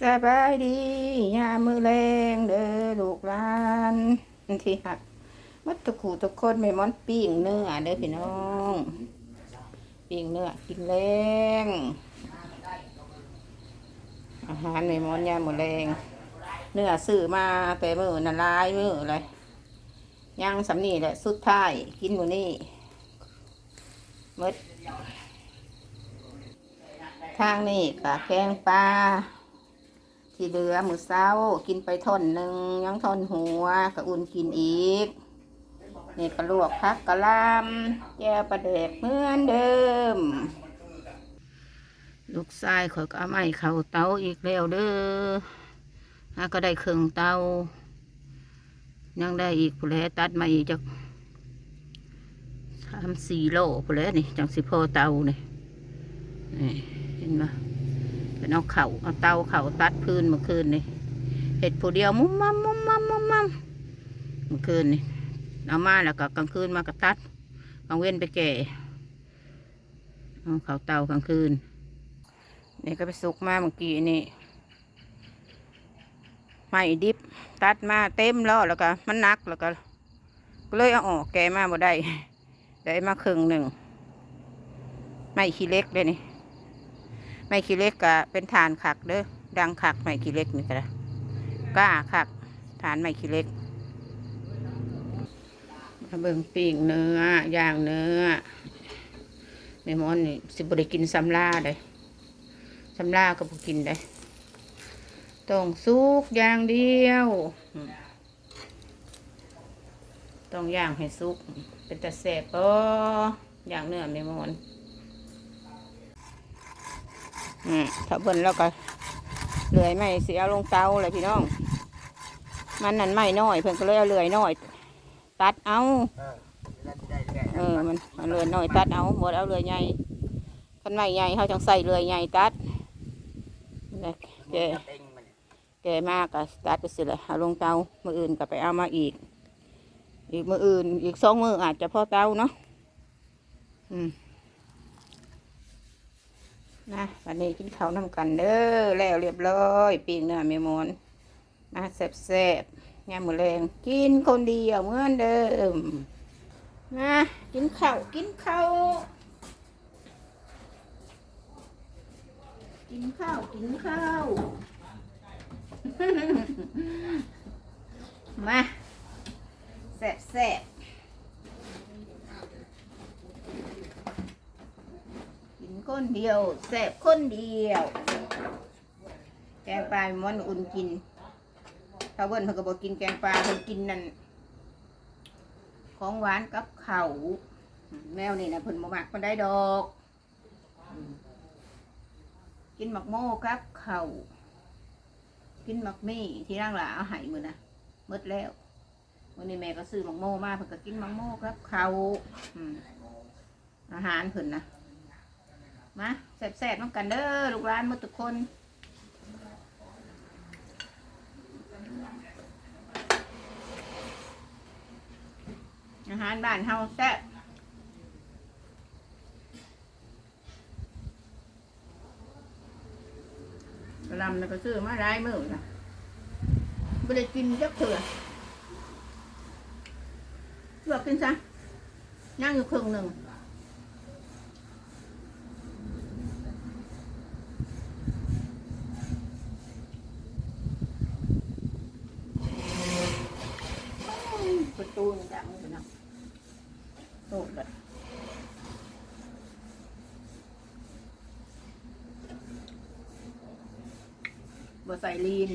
สบายดียามมือแรงเด้อลูกหลานที่หักมัดทุกขู่ทุกคนไม่มอนปิ้งเนื้อเด้อพี่น้องปิ้งเนื้อกินแรงอาหารไม่มอนยามมือแรงเนื้อซื้อมาแต่มือน่ะลายมือเลยย่างสำนีแหละสุดท้ายกินมือนี่มด ทางนี่กะแกงปลาที่เหลือมือเศร้ากินไปท่อนหนึ่งยังท่อนหัวกะอุ่นกินอีกนี่กระลวกพักกระลำแก้วประเด็กเหมือนเดิม ลูกชายข่อยก็เอาไม้เข้าเตาอีกแล้วเด้อหาก็ได้เครื่องเตายังได้อีกผู้แลตัดมาอีกจากสามสี่โลผู้แลนี่จังสิพอเตานี่นี่ เห็นไหมเป็นเอาเข่าเอาเตาเข่าตัดพื้นเมื่อคืนนี่เห็ดผู้เดียวมุมมัมมุมมัมมุมมัมเมื่อคืนนี่เอามาแล้วก็กลางคืนมาก็ตัดกลางเว้นไปแก่เอาเข่าเตากลางคืนนี่ก็ไปสุกมาเมื่อกี้นี่ไม้ดิบตัดมาเต็มแล้วแล้วก็มันหนักแล้วก็ก็เลยเอาออกแกมาบ่ได้ได้มาครึ่งหนึ่งไม้ขี้เล็กเลยนี่ ไม่ขี้เล็กก็เป็นฐานขักเด้อดังขักไม่ขี้เล็กนี่ก็ได้ก้าขักฐานไม่ขี้เล็กมาเบิ่งปีกเนื้อย่างเนื้อแม่มอนนี่สิบริกินซัมลาได้ซัมลาก็บ่กินได้ต้องสุกอย่างเดียว ต้องย่างให้สุก เป็นตะแสบปออย่างเนื้อแม่มอน อืมถ้าเบิ่นแล้วก็เลื่อยไม่เสียลงเตาเลยพี่น้อง มันนั่นไม่น้อย เพิ่นก็เลยเอาเลื่อยน้อย ตัดเอาเออมันมันเลื่อยน้อยตัดเอาหมดเอาเลื่อยใหญ่คันไม่ใหญ่เขาจังใส่เลื่อยใหญ่ตัดนี่แกแกมากก็ตัดไปสิเลยเอาลงเตามืออื่นก็ไปเอามาอีก อีกมืออื่นอีกสองมืออาจจะพอเตาเนาะอืม นะวันนี้กินข้าวนำกันเด้อแล้วเรียบร้อยปีกเนื้อเมมอนนะแซ่บๆงามมือแรงกินคนเดียวเหมือนเดิมนะกินข้าวกินข้าวกินข้าวกินข้าวมาแซ่บแซ่บๆ กิน คนเดียวแสบคนเดียว แกงปลามันอุ่นกินถ้าเบิ้นเพิ่นก็บอกกินแกงปลาเพิ่นกินนั่นของหวานกับข้าวแมวนี่นะเพิ่นบ่มักมันได้ดอก กินหมักโม่กับข้าวกินหมักมี่ที่ร่างหลาเอาหายมือนะหมดแล้ววันนี้แม่ก็ซื้อหมักโม่มาเพิ่นก็กินหมักโม่กับข้าวอืมอาหารเพิ่นนะ มาแซ่บๆน้องกันเด้อลูกหลานหมดทุกคนอาหารบ้านเฮาแซ่บกระลำน่ะก็ซื้อมาหลายมือนะไม่ได้กินจักเถื่อลวกกินซะย่างอยู่ครึ่งหนึ่ง ตูนี่ดังเลยนะโอ้แบบบ่ใส่ลีน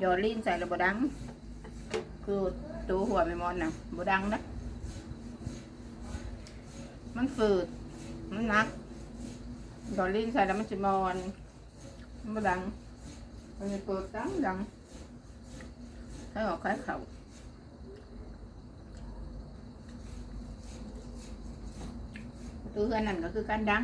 หยอดลีนใส่แล้วบดัง คือตัวหัวไม่มอนนะบดังนะมันฝืด มันหนักหยอดลีนใส่แล้วมันจะมอนมันบดังมันจะเปิดดังดังถ้าออกคล้ายเข่า ตัวเฮือนนั่นก็คือการดัง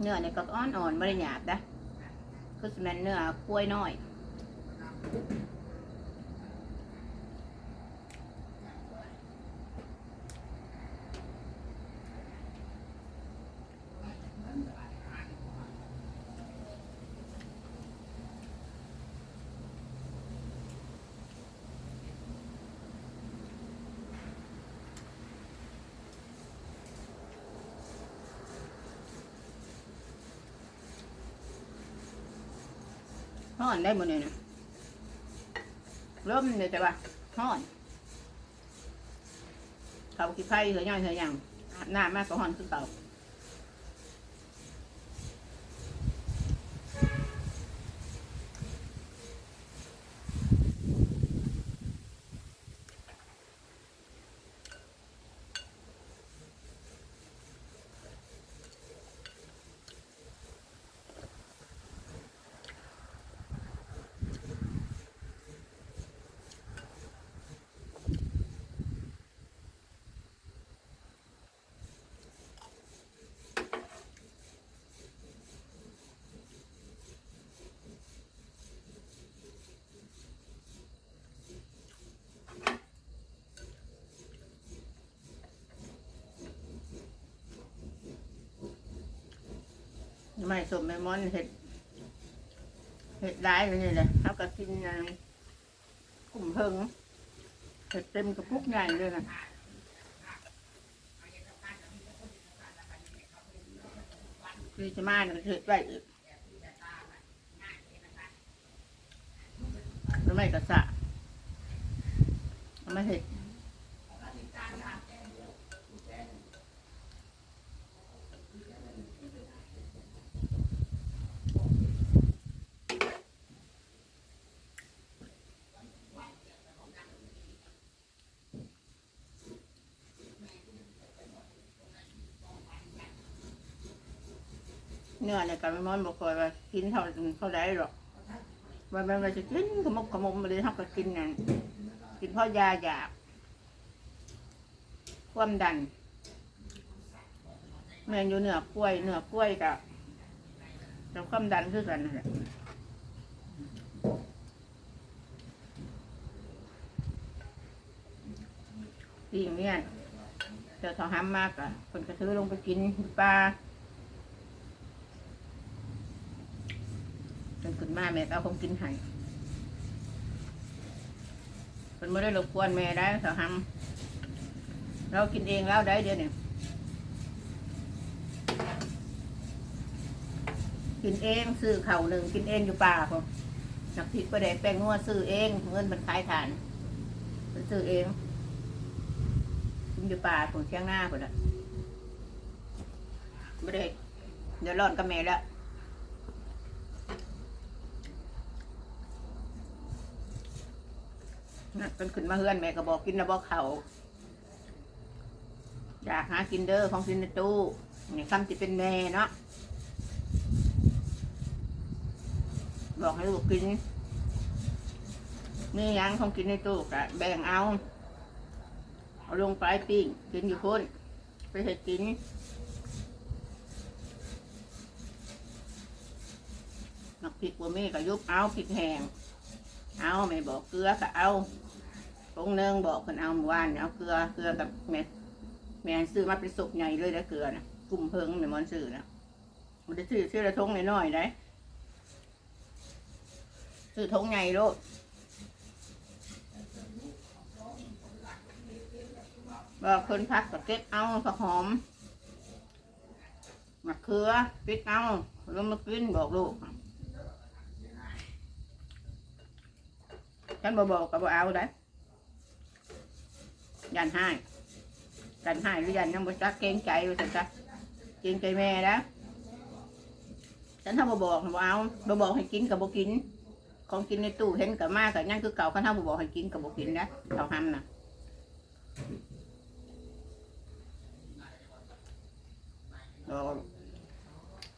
เนื้อเนี่ยก็อ่อนอ่อนๆไม่ได้หยาบนะคือสแมนเนื้อกล้วยน้อย ห่อนได้หมดเลยนะร่มเลยแต่ว่าห่อนเขาขี้ไผ่เหยื่อย่อยเหยยังอาบน้ำมากก็ห่อนขึ้นเต่า ไม่สมไม่มอนเห็ดเห็ดได้ไปนี่เลยเขาก็กินอ่ากลุ่มเพิงเห็ดเต็มกระปุกใหญ่เลยนะคือจะมาเนี่ยเห็ดไว้อีกแล้วไม่กระสะเอามาเห็ด เนื้อเนี่ยกันไม่มอนบอกคอยว่ากินเท่าเท่าไรหรอกว่ามันมันจะกินขมกขมมมาเลยท่ากับกินนั่นกินเพราะยาอยากความดันแม่นอยู่เนื้อกล้วยเนื้อกล้วยกับกับความดันคือกันนั่นแหละปีอย่างเนี้ยเจอทองห้ามมากอะคนกระซื้อลงไปกินปลา จน ขึ้นมาแม่ก็เอาของกินให้เพิ่นไม่ได้รบกวนแม่ได้สาวหำเรากินเองแล้วได้เดี๋ยวนี้กินเองซื้อเข่าหนึ่งกินเองอยู่ป่าพอนักพริกประเดแป้งนัวซื้อเองเงินมันขายฐานมันซื้อเองกินอยู่ป่าผมเชียงหน้าคนละไม่ได้เดี๋ยวร้อนกับแม่แล้ว นะเป็นขึ้นมาเฮือนแม่ก็บอกกินแล้วบอกเขาอยากหากินเด้อของกินในตู้นี่คำที่เป็นแม่เนาะบอกให้ลูกกินนี่ยังของกินในตู้กะแบ่งเอาเอาลงไปปิ้งกินอยู่คนไปเห็ดกินนักพริกบัวมีก็ยุบเอาพริกแห้งเอาไม่บอกเกลือก็เอา ปงเนืองบอกคนเอาเมื่อวานเนี่ยเอาเกลือเกลือกับแม่แม่ซื้อมาเป็นสุกใหญ่เลยนะเกลือนะกลุ่มเพิงแม่มอนซื้อนะมันจะซื้อซื้อละทงน้อยๆได้ซื้อทงใหญ่โลดบอกคนพักกับเก็บเอาผักหอมมะเขือปิดเอาแล้วมากินบอกลูกฉันบอบอกกับบ่เอาได้ ยันให้ยันให้หรือยันยังบ่จักเกรงใจว่าสันจ้ะเกรงใจแม่นะฉันถ้าบ่บอกบ่เอาบ่บอกให้กินกับบ่กิน ของกินในตู้เห็นกับมากับยังคือเก่าคันถ้าบ่บอกให้กินกับบ่กินนะเขาห้ำน่ะ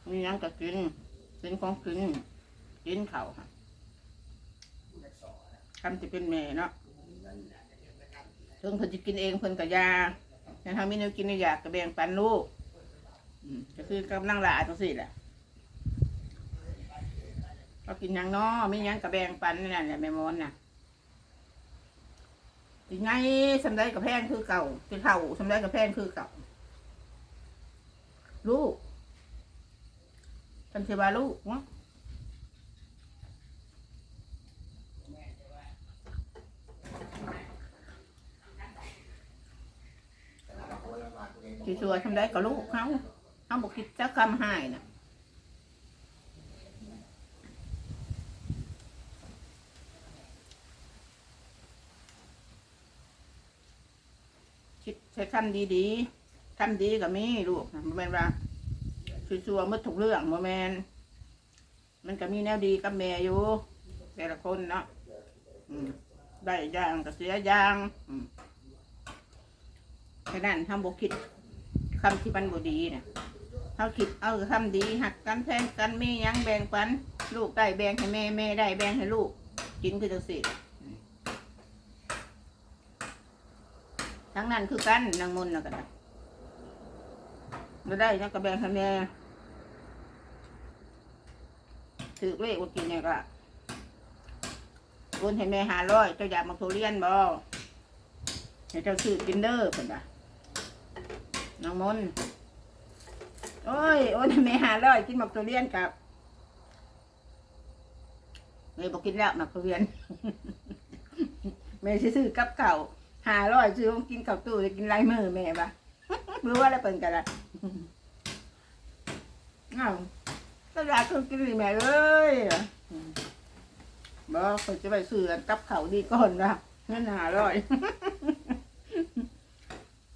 มียังก็กินกินของกินกินเขาค่ะคำจะเป็นแม่เนาะ ถึงเพิ่นจะกินเองเพิ่นกับยาแต่ถ้ามีแนวกินในอยากก็แบ่งปันลูกอืมก็คือกำลังหลาจังสี่แหละก็กินหยังน้อมีหยังกระแบงปันนี่นแหละแม่มอนน่ะยังไงสำได้กับแพงคือเก่าคือเท่าสำได้กับแพงคือเก่า ลูกทันเทวาลูกเนาะ ที่ชัวทำได้กับลูกเขาเขาบอกคิดจะกรรมหายนะคิดใช้คำดีๆคำดีกับมีลูกนะบ่แม่นว่าชัวๆมืดทุกเรื่องโมแมนมันก็มีแนวดีกับแม่อยู่แต่ละคนเนาะได้ยางก็เสียยางแค่นั้นทำบกคิด คำที่มันบดีเนี่ยเขาคิดเอาคำดีหักกันแพงกันมียังแบ่งปัน ลูกได้แบ่งให้แม่แม่ได้แบ่งให้ลูกกินคือจังสิทั้งนั้นคือกันนางมนนะกันเราได้ยังกระแบงให้แม่ถือเลขว่ากินเนี่ยก็โอนให้แม่หาร้อยเจ้าอยากมาทุเรียนบ่ให้เจ้าซื้อกินเด้อเพิ่นว่า นางมนโอ้ย โอนให้แม่หาร้อยกินหมักทุเรียนกับแม่บอกกินแล้วหมักทุเรียนแม่ซื้อกับเก่าหาร้อยซื้อกินกับตู้กินไรมือแม่ปะรู้ว่าแล้วเป็นกันละเอ้าวก็อยากคือกินแม่เลยบอกเขาจะไปซื้ออันกับเขาดีก่อนนะเงินหาร้อย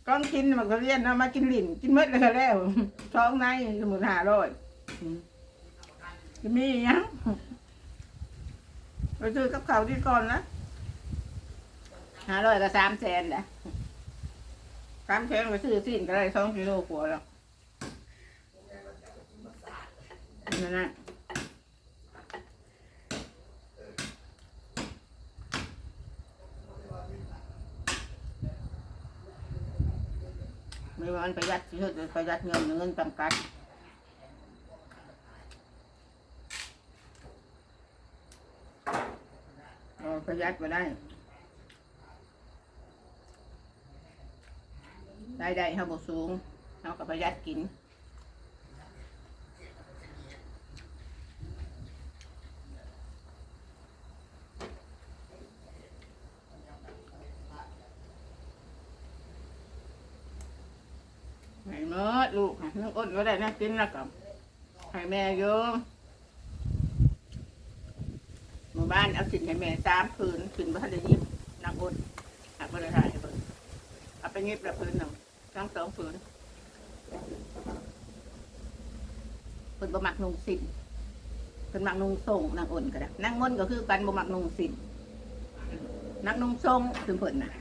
ก้อนกินมันก็เรียนนะมากินหลินกินเม็ดเลยก็แล้วท้องในสมุนหาร้อยจะมีอีกยังไปซื้อกับเขาวดีก่อนนะหาร้อยก็สามแสนแหละสามแสนไปซื้อสิ้นก็ได้สองกิโลกว่าแล้วนั่นนะ มันประหยัดที่สุดประหยัดเงินเงินจำกัดเออประหยัดมาได้ได้ได้เขาบอกสูงเขาก็ประหยัดกิน ให้เมื่อลูกนึกอดก็ได้นะกินแล้วกับให้แม่โยมหมู่บ้านเอาสินให้แม่สามผืนขึ้นบ้านได้ยิบนักอดหักบริหารให้เบิ่งเอาไปยิบละผืนหนึ่งทั้งสองผืนเพิ่นบ่มักนุ่งสินเพิ่นมักนุ่งทรงนางอ่นก็ได้นางมนต์ก็คือกันบ่มักนุ่งสินนักนุ่งทรงคือเพิ่นน่ะ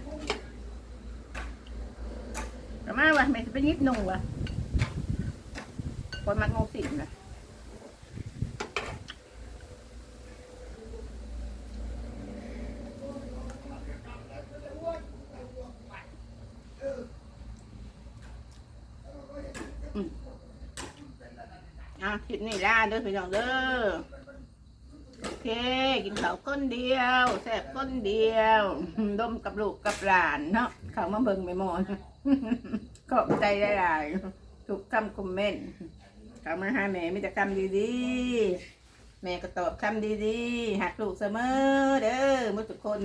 ประ มาณว่าแม่จะไปยิบนุ่งวะคนมันงงสินนะอะคลิปนี้ล่าเด้อพี่น้องเด้อโอเค กินข้าวก้นเดียวแซ่บก้นเดียวดมกับลูกกับหลานเนาะเขามาเบิ่งไม่มอน ขอบใจหลายๆทุกคำคอมเมนต์เขามาหาแม่มีแต่คำดีๆ แม่ก็ตอบคำดีๆหักลูกเสมอเด้อมุทุกคน